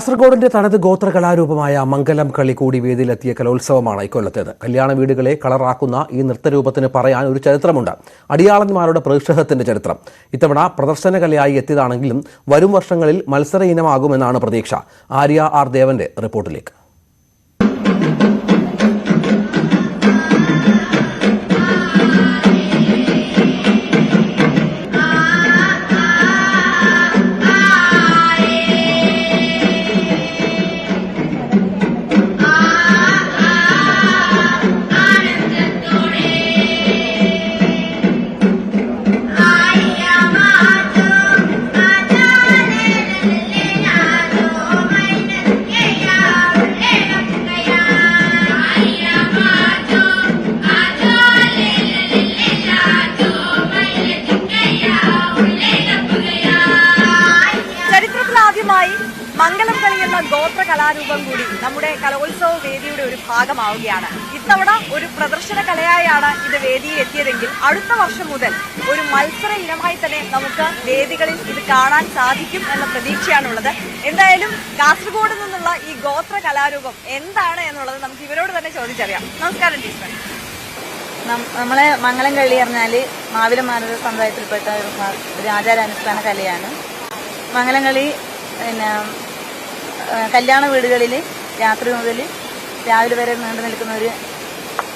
കാസർഗോഡിന്റെ തനത് ഗോത്ര കലാരൂപമായ മംഗലം കളി കൂടി വേദിയിലെത്തിയ കലോത്സവമാണ് ഇക്കൊല്ലത്തേത്. കല്യാണ വീടുകളെ കളറാക്കുന്ന ഈ നൃത്തരൂപത്തിന് പറയാൻ ഒരു ചരിത്രമുണ്ട്. അടിയാളന്മാരുടെ പ്രതിഷേധത്തിന്റെ ചരിത്രം. ഇത്തവണ പ്രദർശന കലയായി എത്തിയതാണെങ്കിലും വരും വർഷങ്ങളിൽ മത്സര ഇനമാകുമെന്നാണ് പ്രതീക്ഷ. ആര്യ ആർ ദേവന്റെ റിപ്പോർട്ടിലേക്ക്. മംഗലം കളിയുള്ള ഗോത്ര കലാരൂപം കൂടി നമ്മുടെ കലോത്സവ വേദിയുടെ ഒരു ഭാഗമാവുകയാണ്. ഇത്തവണ ഒരു പ്രദർശന കലയായാണ് ഇത് വേദിയിൽ എത്തിയതെങ്കിൽ അടുത്ത വർഷം മുതൽ ഒരു മത്സര ഇനമായി തന്നെ നമുക്ക് വേദികളിൽ ഇത് കാണാൻ സാധിക്കും എന്ന പ്രതീക്ഷയാണുള്ളത്. എന്തായാലും കാസർഗോഡ് നിന്നുള്ള ഈ ഗോത്ര കലാരൂപം എന്താണ് എന്നുള്ളത് നമുക്ക് ഇവരോട് തന്നെ ചോദിച്ചറിയാം. നമസ്കാരം ടീച്ചർ നമ്മളെ മംഗലം കളി പറഞ്ഞാൽ മാവില മാനവ സമുദായത്തിൽപ്പെട്ട ഒരു ആചാരാനുഷ്ഠാന കലയാണ്. മംഗലം കളി പിന്നെ കല്യാണ വീടുകളിൽ രാത്രി മുതൽ രാവിലെ വരെ നീണ്ടു നിൽക്കുന്ന ഒരു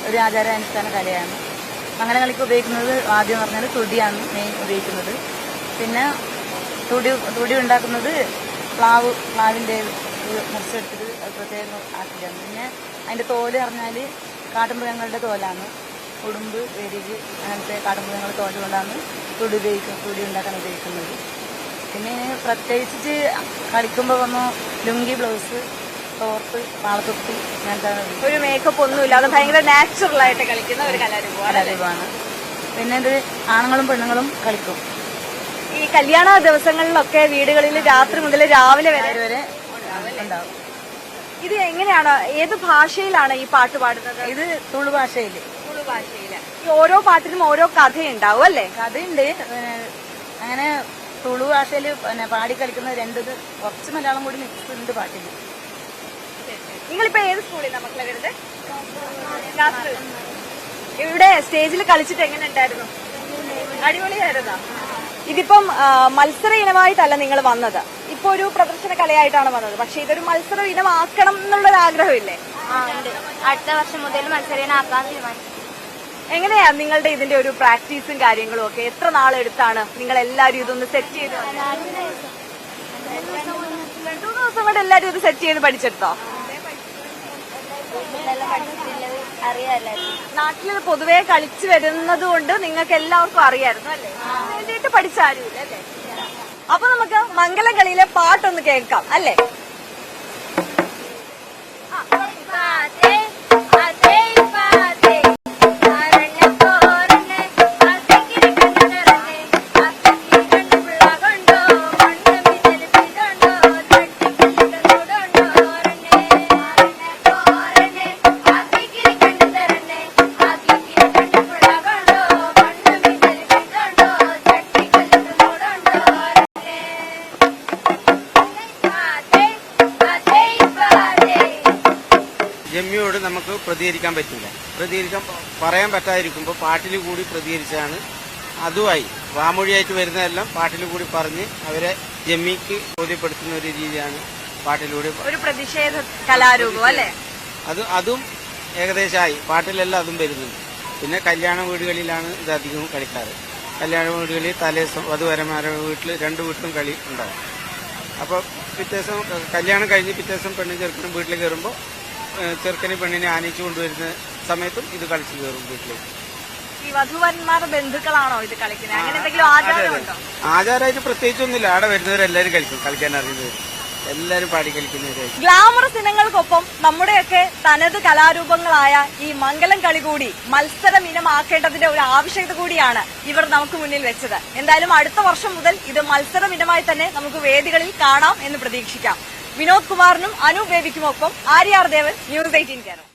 ഒരു ആചാരാനുഷ്ഠാന കലയാണ്. മംഗലങ്ങളിക്ക് ഉപയോഗിക്കുന്നത് ആദ്യം പറഞ്ഞാൽ തുടിയാണ് മെയിൻ ഉപയോഗിക്കുന്നത്. പിന്നെ തുടി തുടി ഉണ്ടാക്കുന്നത് പ്ലാവ് പ്ലാവിന്റെ മുറിച്ചെടുത്തിട്ട് പ്രത്യേകം ആക്കിയിട്ടാണ് പിന്നെ അതിന്റെ തോൽ പറഞ്ഞാൽ കാട്ടുമൃഗങ്ങളുടെ തോലാണ്. ഉടുമ്പ് വെരിക് അങ്ങനത്തെ കാട്ടുമൃഗങ്ങളുടെ തോൽ കൊണ്ടാണ് തുടി ഉപയോഗിക്കുന്നത് തുടി ഉണ്ടാക്കാൻ ഉപയോഗിക്കുന്നത്. പിന്നെ പ്രത്യേകിച്ച് കളിക്കുമ്പോൾ വന്നു ലുങ്കി ബ്ലൗസ് തോർത്ത് പാളത്തൊപ്പി അങ്ങനത്തെ ഒരു മേക്കപ്പ് ഒന്നുമില്ലാതെ ഭയങ്കര നാച്ചുറൽ ആയിട്ട് കളിക്കുന്ന ഒരു കലാരൂപമാണ്. പിന്നെ ഇത് ആണുങ്ങളും പെണ്ണുങ്ങളും കളിക്കും. ഈ കല്യാണ ദിവസങ്ങളിലൊക്കെ വീടുകളിൽ രാത്രി മുതൽ രാവിലെ വരെ വരെ ഉണ്ടാവും. ഇത് എങ്ങനെയാണ്? ഏത് ഭാഷയിലാണ് ഈ പാട്ട് പാടുന്നത്? ഇത് തുളു ഭാഷയിൽ തുളു ഭാഷയിൽ ഈ ഓരോ പാട്ടിനും ഓരോ കഥയുണ്ടാവും അല്ലേ? കഥയുണ്ട്. അങ്ങനെ തുളു ഭാഷയിൽ പിന്നെ പാടി കളിക്കുന്ന രണ്ട് ഇത് കുറച്ച് മലയാളം കൂടി മിക്സ് ഉണ്ട് പാട്ടിൽ നിങ്ങളിപ്പോ ഏത് സ്കൂളിൽ മക്കളെ ഇവിടെ സ്റ്റേജിൽ കളിച്ചിട്ട് എങ്ങനെ ഉണ്ടായിരുന്നു? അടിപൊളിയായിരുന്നോ ഇതിപ്പം മത്സര ഇനമായിട്ടല്ല നിങ്ങൾ വന്നത്. ഇപ്പൊ ഒരു പ്രദർശന കലയായിട്ടാണ് വന്നത്. പക്ഷെ ഇതൊരു മത്സര ഇനമാക്കണം എന്നുള്ളൊരു ആഗ്രഹമില്ലേ അടുത്ത വർഷം മുതൽ മത്സര ഇനമാക്കാൻ തീരുമാനിച്ചു. എങ്ങനെയാ നിങ്ങളുടെ ഇതിന്റെ ഒരു പ്രാക്ടീസും കാര്യങ്ങളും ഒക്കെ? എത്ര നാളെടുത്താണ് നിങ്ങൾ എല്ലാവരും ഇതൊന്ന് സെറ്റ് ചെയ്ത്? രണ്ടു ദിവസം കൊണ്ട് എല്ലാവരും ഇത് സെറ്റ് ചെയ്ത് പഠിച്ചെടുത്തോ? നാട്ടിൽ പൊതുവേ കളിച്ചു വരുന്നത് കൊണ്ട് നിങ്ങൾക്ക് എല്ലാവർക്കും അറിയായിരുന്നു അല്ലേ? വേണ്ടിയിട്ട് പഠിച്ച ആരുമില്ല അല്ലേ? അപ്പൊ നമുക്ക് മംഗലം കളിയിലെ പാട്ടൊന്ന് കേൾക്കാം അല്ലേ? പാതേ ജമ്മിയോട് നമുക്ക് പ്രതികരിക്കാൻ പറ്റില്ല പ്രതികരിക്കാൻ പറയാൻ പറ്റാതിരിക്കുമ്പോൾ പാട്ടിൽ കൂടി പ്രതികരിച്ചാണ് അതുമായി വാമൊഴിയായിട്ട് വരുന്നതെല്ലാം പാട്ടിൽ കൂടി പറഞ്ഞ് അവരെ ജമ്മിക്ക് ബോധ്യപ്പെടുത്തുന്ന ഒരു രീതിയാണ് പാട്ടിലൂടെ ഒരു പ്രതിഷേധ കലാരൂപം അല്ലേ? അത് അതും ഏകദേശമായി പാട്ടിലെല്ലാം അതും വരുന്നുണ്ട്. പിന്നെ കല്യാണ വീടുകളിലാണ് ഇത് അധികവും കളിക്കാറ്. കല്യാണ വീടുകളിൽ തലേദിവസം വധുവരന്മാരുടെ വീട്ടിൽ രണ്ട് വീട്ടിലും കളി ഉണ്ടാകും അപ്പോൾ പിറ്റേ ദിവസം കല്യാണം കഴിഞ്ഞ് പിറ്റേ ദിവസം പെണ്ണും ചെറുക്കനും വീട്ടിൽ കയറുമ്പോൾ ചെറുക്കന് പെണ്ണിനെ ആനയിച്ചു കൊണ്ടുവരുന്ന സമയത്തും ഇത് കളിച്ചു കയറും വീട്ടിലേക്ക്. ഈ ബന്ധുക്കളാണോ ഇത് കളിക്കുന്നത്? അങ്ങനെ എന്തെങ്കിലും ആചാരമുണ്ടോ ആചാരമായിട്ട് പ്രത്യേകിച്ചൊന്നുമില്ല. അവിടെ വരുന്നവരെല്ലാരും കളിക്കും. കളിക്കാൻ അറിയുന്നവർ എല്ലാരും പാടി കളിക്കുന്നവരായിരിക്കും. ഗ്ലാമറസ് ഇനങ്ങൾക്കൊപ്പം നമ്മുടെയൊക്കെ തനത് കലാരൂപങ്ങളായ ഈ മംഗലം കളി കൂടി മത്സരം ഇനമാക്കേണ്ടതിന്റെ ഒരു ആവശ്യകത കൂടിയാണ് ഇവർ നമുക്ക് മുന്നിൽ വെച്ചത്. എന്തായാലും അടുത്ത വർഷം മുതൽ ഇത് മത്സരം ഇനമായി തന്നെ നമുക്ക് വേദികളിൽ കാണാം എന്ന് പ്രതീക്ഷിക്കാം. വിനോദ് കുമാറിനും അനു ബേബിക്കുമൊപ്പം ആര്യാർ ദേവൻ ന്യൂസ് എയ്റ്റീൻ കേരളം.